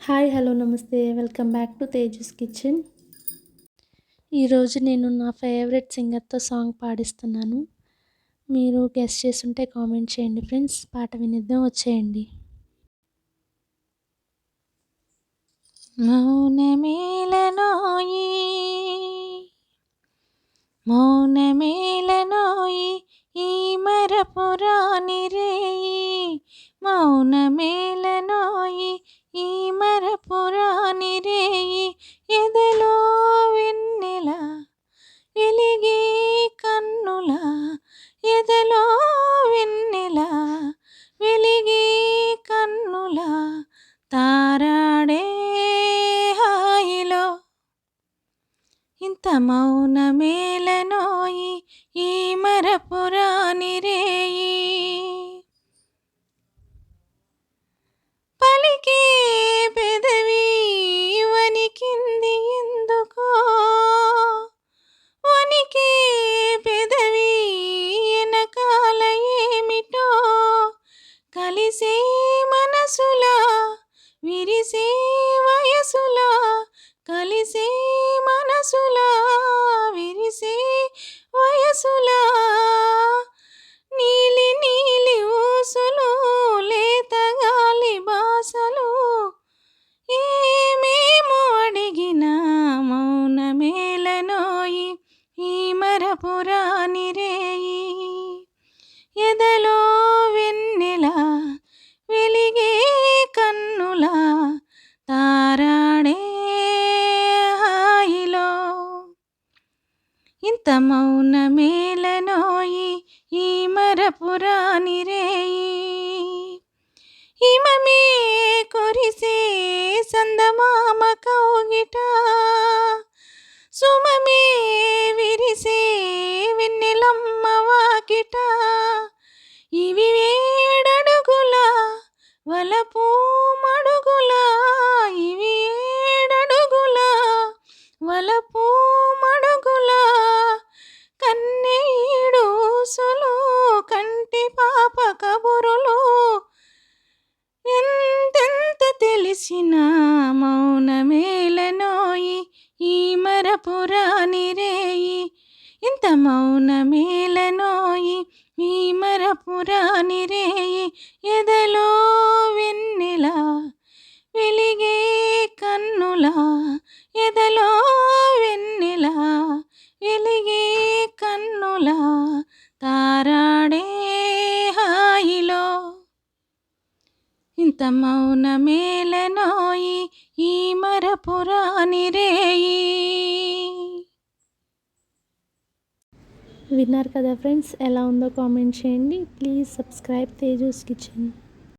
Hi hello నమస్తే. Welcome back to Tejas kitchen. ఈరోజు నేను నా ఫేవరెట్ సింగర్తో సాంగ్ పాడిస్తున్నాను. మీరు గెస్ట్ చేస్తుంటే కామెంట్ చేయండి ఫ్రెండ్స్. పాట వినిద్దాం వచ్చేయండి. మౌనమేలనోయి మౌనమేలనోయి ఈ మరపు ఎంత మౌనమేలనోయి ఈ మరపురాని రేయి. పలికే పెదవి వణికింది ఎందుకో? వనికే పెదవి వెనకాల ఏమిటో? కలిసే మనసులా విరిసే వయసులా కలిసే మనసులా మరపురాని ఎదలో వెన్నెల వెలిగే కన్నుల తారాడే హాయిలో. ఇంత మౌన మేలనోయి ఈ మరపురాని రేయి హిమమే కురిసే సందమామ కౌగిట. సుమమే వలపు మడుగులా ఇవి ఏడడుగులా. వలపు మడుగులా కన్నీడు సులు కంటి పాప కబురులు. ఎంతెంత తెలిసిన మౌనమేలనోయి ఈ మరపురాని రేయి. ఇంత మౌనమేలనోయి ఈ మరపురాని రేయి. ఎదలో మౌన మేలనోయి ఈ మరపురాని రేయి. విన్నారు కదా ఫ్రెండ్స్ ఎలా ఉందో కామెంట్ చేయండి. Please subscribe Teju's kitchen.